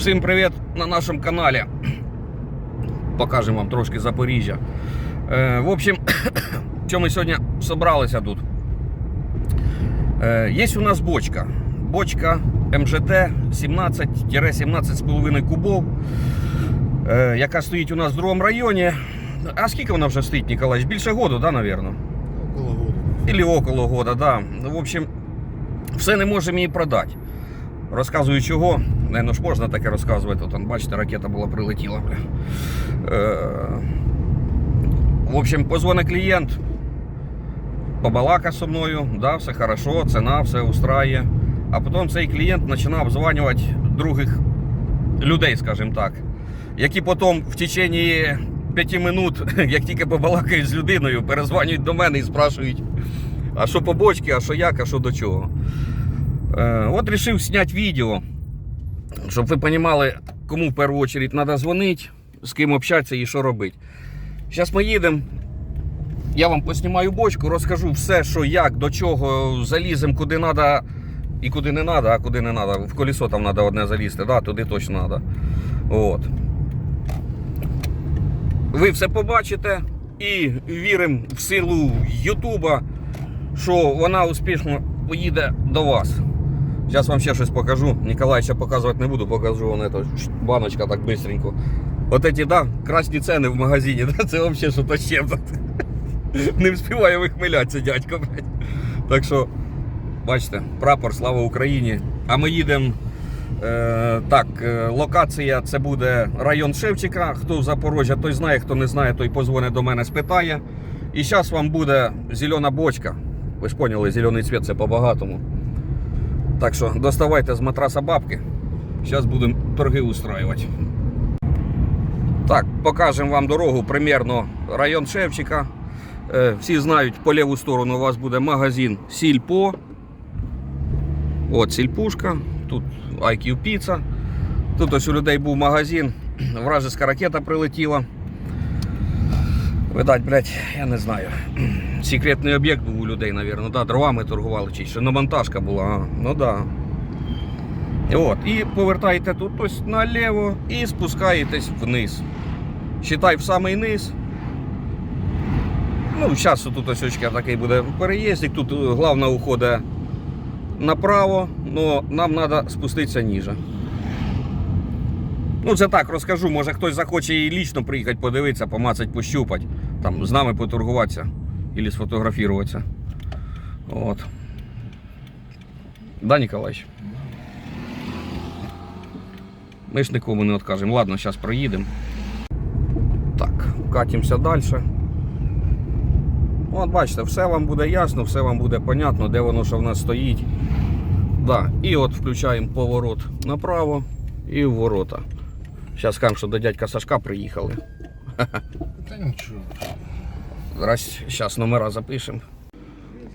Всім привіт на нашому каналі. Покажемо вам трошки Запоріжжя. Е, в общем, що ми сьогодні зібралися тут? Е, є у нас бочка. Бочка МЖТ 17-17,5 кубов, е, яка стоїть у нас в другому районі. А скільки вона вже стоїть, Ніколаєвич? Більше году, да, напевно? Около года. Или около года, да. Ну, В общем, все не можемо її продати. Розказую чого. Ну ж можна таке розказувати. От, бачите, ракета була прилетіла. бля. Е, в общем, позвонить клієнт, побалака зі мною, да, все хорошо, ціна, все устрає. А потім цей клієнт починав обзванювати других людей, скажімо так, які потім в течение п'яти минут, як тільки побалакають з людиною, перезванюють до мене і спрашують, а що по бочці, а що як, а що до чого. Е, от вирішив зняти відео, щоб ви розуміли, кому в першу чергу треба дзвонити, з ким общатися і що робити. Зараз ми їдемо. Я вам поснімаю бочку, розкажу все, що як, до чого, заліземо, куди треба і куди не треба, а куди не треба. В колесо там треба одне залізти, да, туди точно треба. От. Ви все побачите і віримо в силу Ютуба, що вона успішно поїде до вас. Зараз вам ще щось покажу. Ніколай ще показувати не буду, покажу вам это, баночка так быстренько. От эти, да, красні ціни в магазині, да, це взагалі що то ще. Не встигає вихмилятися, дядько, блядь. Так що, бачите, прапор, слава Україні. А ми їдемо. Е, так, е, локація це буде район Шевчика. Хто з Запорожжя, той знає, хто не знає, той позвонить до мене, спитає. І зараз вам буде зелена бочка. Ви ж поняли, зелений цвіт це по-багатому. Так що доставайте з матраса бабки. Зараз будемо торги устраювати. Так, покажемо вам дорогу, примерно район Шевчика. Е, Всі знають, по ліву сторону у вас буде магазин Сільпо. От сільпушка, тут IQ Pizza. Тут ось у людей був магазин, вражеська ракета прилетіла. Видать, блядь, я не знаю. Секретний об'єкт був у людей, мабуть. Да, дровами торгували чи що монтажка була. А, ну да. От, і повертаєте тут ось наліво і спускаєтесь вниз. Считай в самий низ. Ну, зараз тут ось очка такий буде переїздик. Тут е, головна уходить направо, але нам треба спуститися ніже. Ну, це так розкажу. Може хтось захоче і лічно приїхати подивитися, помацати, пощупати, там, з нами поторгуватися або сфотографуватися. От. Да, Ніколаївич? Ми ж нікому не відкажемо. Ладно, зараз проїдемо. Так, катимося далі. От бачите, все вам буде ясно, все вам буде понятно, де воно що в нас стоїть. Да. І от включаємо поворот направо і в ворота. Зараз кажемо, що до дядька Сашка приїхали. Та нічого. Зараз, зараз номера запишемо.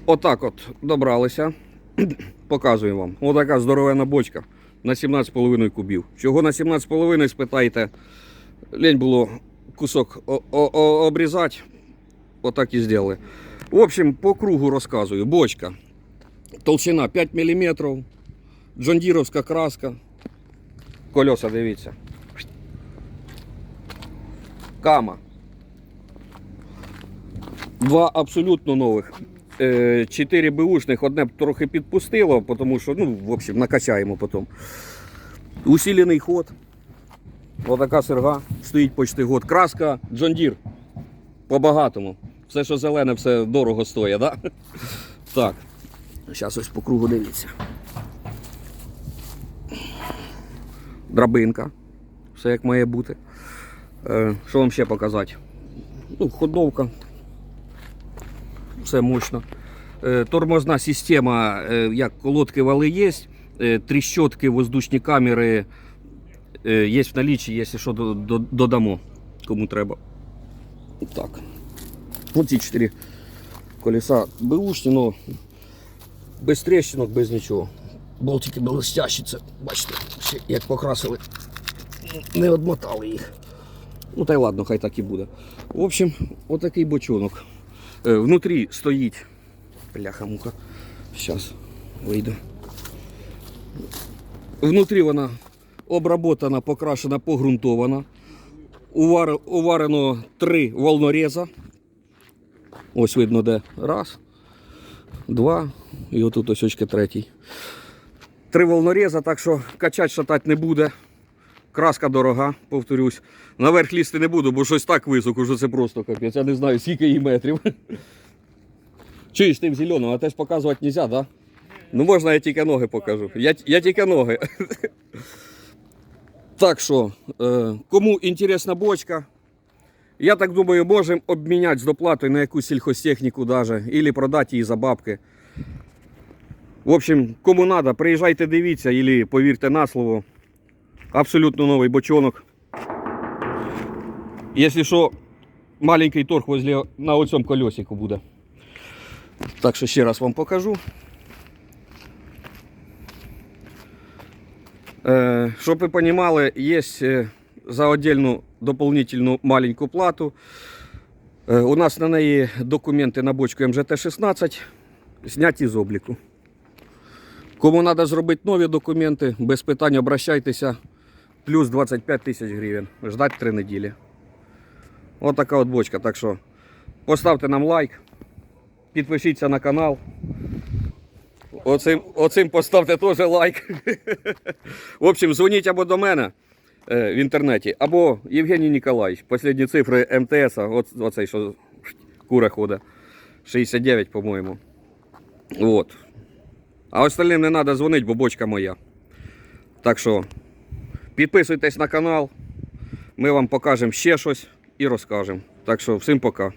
Отак от добралися. Показую вам. Отака здоровена бочка на 17,5 кубів. Чого на 17,5 спитайте? Лень було кусок обрізати. Отак і зробили. В общем, по кругу розказую. Бочка. Толщина 5 мм. Джондіровська краска. Кольоса, дивіться. Кама. Два абсолютно нових. Е, Чотири беушних, одне б трохи підпустило, тому що, ну, в общем, накачаємо потім. Усилений ход. Отака серга. Стоїть почти год. Краска Deere. По-багатому. Все, що зелене, все дорого стоїть, да? Так. Зараз ось по кругу дивіться. Драбинка. Все як має бути. Е, Що вам ще показати? Ну, ходовка. Все мощно. Е, Тормозна система, е, як колодки вали є, тріщотки, воздушні камери є в налічі, якщо що до- до- додамо, кому треба. Так. Оці чотири колеса беушні, але без тріщинок, без нічого. Болтики блестящі, це, бачите, як покрасили, не odмотали їх. Ну та й ладно, хай так і буде. В общем, отакий бочонок. Е, Внутрі стоїть. Бляха-муха. Зараз вийде. Внутрі вона обработана, покрашена, погрунтована. Увар- Уварено три волнореза. Ось видно де. Раз, два і отут ось очки третій. Три волнореза, так що качать шатати не буде. Краска дорога, повторюсь. Наверх лізти не буду, бо щось так високо, що це просто капець. Я не знаю, скільки їй метрів. Чуєш ти в зеленому, а теж показувати не можна, да? Ну можна я тільки ноги покажу. Я, я тільки ноги. Так що, е, кому інтересна бочка, я так думаю, можемо обміняти з доплатою на якусь сільхозтехніку даже, або продати її за бабки. В общем, кому треба, приїжджайте, дивіться, або повірте на слово. Абсолютно новий бочонок. Якщо що, маленький торг возле, на оцьому колесику буде. Так що ще раз вам покажу. Е, Щоб ви розуміли, є е, за отдельну дополнительну маленьку плату. Е, У нас на неї документи на бочку МЖТ-16 зняті з обліку. Кому треба зробити нові документи, без питань обращайтеся. Плюс 25 тисяч гривень. Ждать 3 неділі. Ось така от бочка. Так що поставте нам лайк, підпишіться на канал. Оцим, оцим поставте теж лайк. В общем, дзвоніть або до мене е, в інтернеті, або Євгеній Ніколаївич. Послідні цифри МТС, оцей, що кура ходить. 69, по-моєму. От. А остальним не треба дзвонити, бо бочка моя. Так що підписуйтесь на канал. Ми вам покажемо ще щось і розкажемо. Так що всім пока.